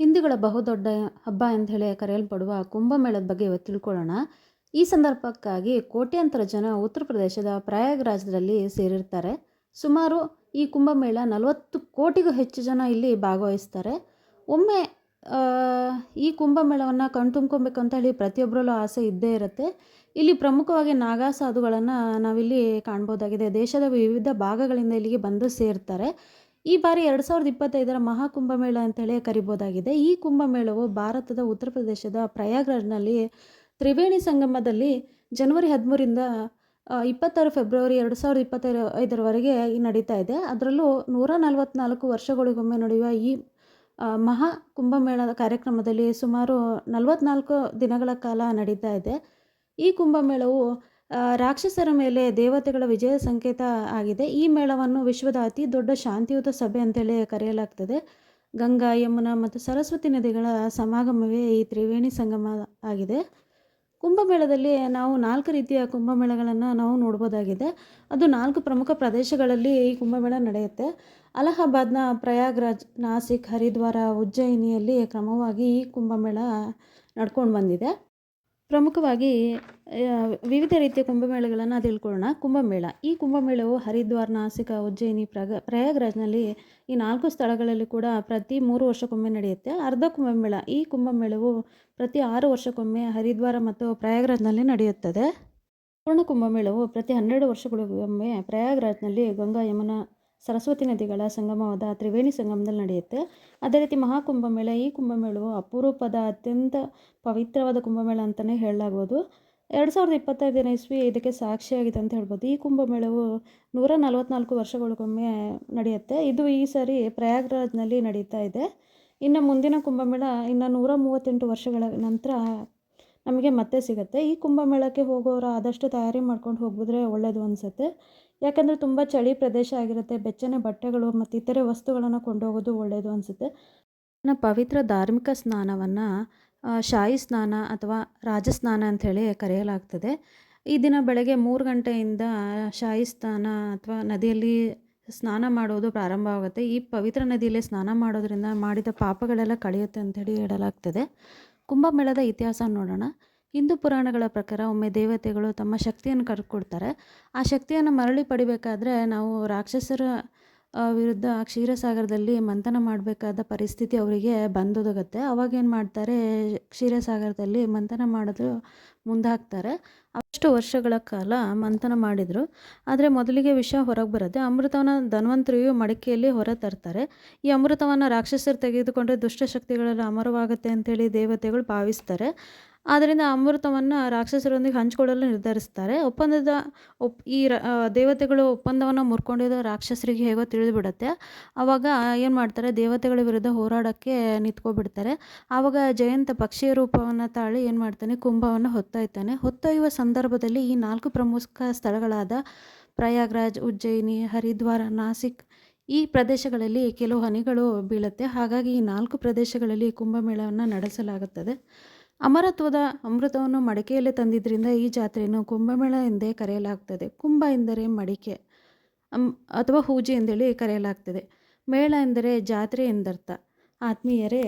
ಹಿಂದೂಗಳ ಬಹುದೊಡ್ಡ ಹಬ್ಬ ಅಂತ ಹೇಳಿ ಕರೆಯಲ್ಪಡುವ ಕುಂಭಮೇಳದ ಬಗ್ಗೆ ತಿಳ್ಕೊಳ್ಳೋಣ. ಈ ಸಂದರ್ಭಕ್ಕಾಗಿ ಕೋಟ್ಯಾಂತರ ಜನ ಉತ್ತರ ಪ್ರದೇಶದ ಪ್ರಯಾಗ್ರಾಜ್ದಲ್ಲಿ ಸೇರಿರ್ತಾರೆ. ಸುಮಾರು ಈ ಕುಂಭಮೇಳ ನಲವತ್ತು ಕೋಟಿಗೂ ಹೆಚ್ಚು ಜನ ಇಲ್ಲಿ ಭಾಗವಹಿಸ್ತಾರೆ. ಒಮ್ಮೆ ಈ ಕುಂಭಮೇಳವನ್ನು ಕಣ್ತುಂಬ್ಕೊಬೇಕು ಅಂತ ಹೇಳಿ ಪ್ರತಿಯೊಬ್ಬರಲ್ಲೂ ಆಸೆ ಇದ್ದೇ ಇರುತ್ತೆ. ಇಲ್ಲಿ ಪ್ರಮುಖವಾಗಿ ನಾಗಾ ಸಾಧುಗಳನ್ನು ನಾವಿಲ್ಲಿ ಕಾಣ್ಬೋದಾಗಿದೆ. ದೇಶದ ವಿವಿಧ ಭಾಗಗಳಿಂದ ಇಲ್ಲಿಗೆ ಬಂದು ಸೇರ್ತಾರೆ. ಈ ಬಾರಿ ಎರಡು ಸಾವಿರದ ಇಪ್ಪತ್ತೈದರ ಮಹಾಕುಂಭಮೇಳ ಅಂತೇಳಿ ಕರಿಬೋದಾಗಿದೆ. ಈ ಕುಂಭಮೇಳವು ಭಾರತದ ಉತ್ತರ ಪ್ರದೇಶದ ಪ್ರಯಾಗ್ರಾಜ್ನಲ್ಲಿ ತ್ರಿವೇಣಿ ಸಂಗಮದಲ್ಲಿ ಜನವರಿ ಹದಿಮೂರಿಂದ ಇಪ್ಪತ್ತಾರು ಫೆಬ್ರವರಿ ಎರಡು ಸಾವಿರದ ಇಪ್ಪತ್ತೈದು ಐದರವರೆಗೆ ನಡೀತಾ ಇದೆ. ಅದರಲ್ಲೂ ನೂರ ನಲವತ್ತ್ನಾಲ್ಕು ವರ್ಷಗಳಿಗೊಮ್ಮೆ ನಡೆಯುವ ಈ ಮಹಾ ಕುಂಭಮೇಳದ ಕಾರ್ಯಕ್ರಮದಲ್ಲಿ ಸುಮಾರು ನಲವತ್ನಾಲ್ಕು ದಿನಗಳ ಕಾಲ ನಡೀತಾ ಇದೆ. ಈ ಕುಂಭಮೇಳವು ರಾಕ್ಷಸರ ಮೇಲೆ ದೇವತೆಗಳ ವಿಜಯ ಸಂಕೇತ ಆಗಿದೆ. ಈ ಮೇಳವನ್ನು ವಿಶ್ವದ ಅತಿ ದೊಡ್ಡ ಶಾಂತಿಯುತ ಸಭೆ ಅಂತೇಳಿ ಕರೆಯಲಾಗ್ತದೆ. ಗಂಗಾ, ಯಮುನಾ ಮತ್ತು ಸರಸ್ವತಿ ನದಿಗಳ ಸಮಾಗಮವೇ ಈ ತ್ರಿವೇಣಿ ಸಂಗಮ ಆಗಿದೆ. ಕುಂಭಮೇಳದಲ್ಲಿ ನಾವು ನಾಲ್ಕು ರೀತಿಯ ಕುಂಭಮೇಳಗಳನ್ನು ನಾವು ನೋಡ್ಬೋದಾಗಿದೆ. ಅದು ನಾಲ್ಕು ಪ್ರಮುಖ ಪ್ರದೇಶಗಳಲ್ಲಿ ಈ ಕುಂಭಮೇಳ ನಡೆಯುತ್ತೆ. ಅಲಹಾಬಾದ್ನ ಪ್ರಯಾಗ್ರಾಜ್, ನಾಸಿಕ್, ಹರಿದ್ವಾರ, ಉಜ್ಜಯಿನಿಯಲ್ಲಿ ಕ್ರಮವಾಗಿ ಈ ಕುಂಭಮೇಳ ನಡ್ಕೊಂಡು ಬಂದಿದೆ. ಪ್ರಮುಖವಾಗಿ ವಿವಿಧ ರೀತಿಯ ಕುಂಭಮೇಳಗಳನ್ನು ತಿಳ್ಕೊಳ್ಳೋಣ. ಕುಂಭಮೇಳ. ಈ ಕುಂಭಮೇಳವು ಹರಿದ್ವಾರ್, ನಾಸಿಕ, ಉಜ್ಜಯಿನಿ, ಪ್ರಗ, ಪ್ರಯಾಗ್ರಾಜ್ನಲ್ಲಿ ಈ ನಾಲ್ಕು ಸ್ಥಳಗಳಲ್ಲಿ ಕೂಡ ಪ್ರತಿ ಮೂರು ವರ್ಷಕ್ಕೊಮ್ಮೆ ನಡೆಯುತ್ತೆ. ಅರ್ಧ ಕುಂಭಮೇಳ. ಈ ಕುಂಭಮೇಳವು ಪ್ರತಿ ಆರು ವರ್ಷಕ್ಕೊಮ್ಮೆ ಹರಿದ್ವಾರ ಮತ್ತು ಪ್ರಯಾಗ್ರಾಜ್ನಲ್ಲಿ ನಡೆಯುತ್ತದೆ. ಪೂರ್ಣ ಕುಂಭಮೇಳವು ಪ್ರತಿ ಹನ್ನೆರಡು ವರ್ಷಗಳಿಗೊಮ್ಮೆ ಪ್ರಯಾಗ್ರಾಜ್ನಲ್ಲಿ ಗಂಗಾ, ಯಮುನಾ ಸರಸ್ವತಿ ನದಿಗಳ ಸಂಗಮವಾದ ತ್ರಿವೇಣಿ ಸಂಗಮದಲ್ಲಿ ನಡೆಯುತ್ತೆ. ಅದೇ ರೀತಿ ಮಹಾಕುಂಭಮೇಳ, ಈ ಕುಂಭಮೇಳವು ಅಪರೂಪದ ಅತ್ಯಂತ ಪವಿತ್ರವಾದ ಕುಂಭಮೇಳ ಅಂತಲೇ ಹೇಳಲಾಗ್ಬೋದು. ಎರಡು ಸಾವಿರದ ಇಪ್ಪತ್ತೈದನೇ ಇಸ್ವಿ ಇದಕ್ಕೆ ಸಾಕ್ಷಿಯಾಗಿದೆ ಅಂತ ಹೇಳ್ಬೋದು. ಈ ಕುಂಭಮೇಳವು ನೂರ ನಲವತ್ತ್ನಾಲ್ಕು ವರ್ಷಗಳಿಗೊಮ್ಮೆ ನಡೆಯುತ್ತೆ. ಇದು ಈ ಸಾರಿ ಪ್ರಯಾಗ್ರಾಜ್ನಲ್ಲಿ ನಡೀತಾ ಇದೆ. ಇನ್ನು ಮುಂದಿನ ಕುಂಭಮೇಳ ಇನ್ನು ನೂರ ಮೂವತ್ತೆಂಟು ವರ್ಷಗಳ ನಂತರ ನಮಗೆ ಮತ್ತೆ ಸಿಗುತ್ತೆ. ಈ ಕುಂಭಮೇಳಕ್ಕೆ ಹೋಗೋರು ಆದಷ್ಟು ತಯಾರಿ ಮಾಡ್ಕೊಂಡು ಹೋಗಿದ್ರೆ ಒಳ್ಳೆಯದು ಅನಿಸುತ್ತೆ. ಯಾಕಂದರೆ ತುಂಬ ಚಳಿ ಪ್ರದೇಶ ಆಗಿರುತ್ತೆ, ಬೆಚ್ಚನೆ ಬಟ್ಟೆಗಳು ಮತ್ತು ಇತರೆ ವಸ್ತುಗಳನ್ನು ಕೊಂಡೋಗೋದು ಒಳ್ಳೆಯದು ಅನಿಸುತ್ತೆ. ಇನ್ನು ಪವಿತ್ರ ಧಾರ್ಮಿಕ ಸ್ನಾನವನ್ನು ಶಾಹಿ ಸ್ನಾನ ಅಥವಾ ರಾಜಸ್ನಾನ ಅಂಥೇಳಿ ಕರೆಯಲಾಗ್ತದೆ. ಈ ದಿನ ಬೆಳಗ್ಗೆ ಮೂರು ಗಂಟೆಯಿಂದ ಶಾಹಿ ಸ್ನಾನ ಅಥವಾ ನದಿಯಲ್ಲಿ ಸ್ನಾನ ಮಾಡೋದು ಪ್ರಾರಂಭವಾಗುತ್ತೆ ಈ ಪವಿತ್ರ ನದಿಯಲ್ಲಿ ಸ್ನಾನ ಮಾಡೋದರಿಂದ ಮಾಡಿದ ಪಾಪಗಳೆಲ್ಲ ಕಳೆಯುತ್ತೆ ಅಂಥೇಳಿ ಹೇಳಲಾಗ್ತದೆ. ಕುಂಭಮೇಳದ ಇತಿಹಾಸ ನೋಡೋಣ. ಹಿಂದೂ ಪುರಾಣಗಳ ಪ್ರಕಾರ ಒಮ್ಮೆ ದೇವತೆಗಳು ತಮ್ಮ ಶಕ್ತಿಯನ್ನು ಕರ್ಕೊಡ್ತಾರೆ. ಆ ಶಕ್ತಿಯನ್ನು ಮರಳಿ ಪಡಿಬೇಕಾದ್ರೆ ನಾವು ರಾಕ್ಷಸರ ವಿರುದ್ಧ ಕ್ಷೀರಸಾಗರದಲ್ಲಿ ಮಂಥನ ಮಾಡಬೇಕಾದ ಪರಿಸ್ಥಿತಿ ಅವರಿಗೆ ಬಂದೊದಗುತ್ತೆ. ಅವಾಗೇನು ಮಾಡ್ತಾರೆ? ಕ್ಷೀರಸಾಗರದಲ್ಲಿ ಮಂಥನ ಮಾಡಲು ಮುಂದಾಗ್ತಾರೆ. ಅಷ್ಟು ವರ್ಷಗಳ ಕಾಲ ಮಂಥನ ಮಾಡಿದರು. ಆದರೆ ಮೊದಲಿಗೆ ವಿಷ ಹೊರಗೆ ಬರುತ್ತೆ ಅಮೃತವನ್ನು ಧನ್ವಂತರಿಯು ಮಡಿಕೆಯಲ್ಲಿ ಹೊರ ತರ್ತಾರೆ. ಈ ಅಮೃತವನ್ನು ರಾಕ್ಷಸರು ತೆಗೆದುಕೊಂಡ್ರೆ ದುಷ್ಟಶಕ್ತಿಗಳೆಲ್ಲ ಅಮರವಾಗುತ್ತೆ ಅಂತೇಳಿ ದೇವತೆಗಳು ಭಾವಿಸ್ತಾರೆ. ಆದ್ದರಿಂದ ಅಮೃತವನ್ನು ರಾಕ್ಷಸರೊಂದಿಗೆ ಹಂಚಿಕೊಳ್ಳಲು ನಿರ್ಧರಿಸ್ತಾರೆ. ಒಪ್ಪಂದದ ಒಪ್ ಈ ದೇವತೆಗಳು ಒಪ್ಪಂದವನ್ನು ಮುರ್ಕೊಂಡಿದ್ದ ರಾಕ್ಷಸರಿಗೆ ಹೇಗೋ ತಿಳಿದುಬಿಡುತ್ತೆ. ಆವಾಗ ಏನು ಮಾಡ್ತಾರೆ, ದೇವತೆಗಳ ವಿರುದ್ಧ ಹೋರಾಡೋಕ್ಕೆ ನಿಂತ್ಕೊಬಿಡ್ತಾರೆ. ಆವಾಗ ಜಯಂತ ಪಕ್ಷಿಯ ರೂಪವನ್ನು ತಾಳಿ ಏನು ಮಾಡ್ತಾನೆ, ಕುಂಭವನ್ನು ಹೊತ್ತೊಯ್ತಾನೆ. ಹೊತ್ತೊಯ್ಯುವ ಸಂದರ್ಭದಲ್ಲಿ ಈ ನಾಲ್ಕು ಪ್ರಮುಖ ಸ್ಥಳಗಳಾದ ಪ್ರಯಾಗ್ರಾಜ್, ಉಜ್ಜಯಿನಿ, ಹರಿದ್ವಾರ, ನಾಸಿಕ್ ಈ ಪ್ರದೇಶಗಳಲ್ಲಿ ಕೆಲವು ಹನಿಗಳು ಬೀಳುತ್ತೆ. ಹಾಗಾಗಿ ಈ ನಾಲ್ಕು ಪ್ರದೇಶಗಳಲ್ಲಿ ಕುಂಭಮೇಳವನ್ನು ನಡೆಸಲಾಗುತ್ತದೆ. ಅಮರತ್ವದ ಅಮೃತವನ್ನು ಮಡಿಕೆಯಲ್ಲಿ ತಂದಿದ್ದರಿಂದ ಈ ಜಾತ್ರೆಯನ್ನು ಕುಂಭಮೇಳ ಎಂದೇ ಕರೆಯಲಾಗ್ತದೆ. ಕುಂಭ ಎಂದರೆ ಮಡಿಕೆ ಅಥವಾ ಹೂಜೆ ಎಂದೇಳಿ ಕರೆಯಲಾಗ್ತದೆ. ಮೇಳ ಎಂದರೆ ಜಾತ್ರೆ ಎಂದರ್ಥ. ಆತ್ಮೀಯರೇ,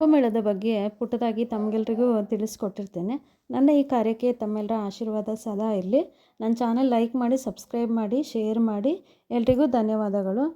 ಕುಂಭಮೇಳದ ಬಗ್ಗೆ ಪುಟ್ಟದಾಗಿ ತಮಗೆಲ್ರಿಗೂ ತಿಳಿಸ್ಕೊಟ್ಟಿರ್ತೇನೆ. ನನ್ನ ಈ ಕಾರ್ಯಕ್ಕೆ ತಮ್ಮೆಲ್ಲರ ಆಶೀರ್ವಾದ ಸದಾ ಇರಲಿ. ನನ್ನ ಚಾನಲ್ ಲೈಕ್ ಮಾಡಿ, ಸಬ್ಸ್ಕ್ರೈಬ್ ಮಾಡಿ, ಶೇರ್ ಮಾಡಿ. ಎಲ್ರಿಗೂ ಧನ್ಯವಾದಗಳು.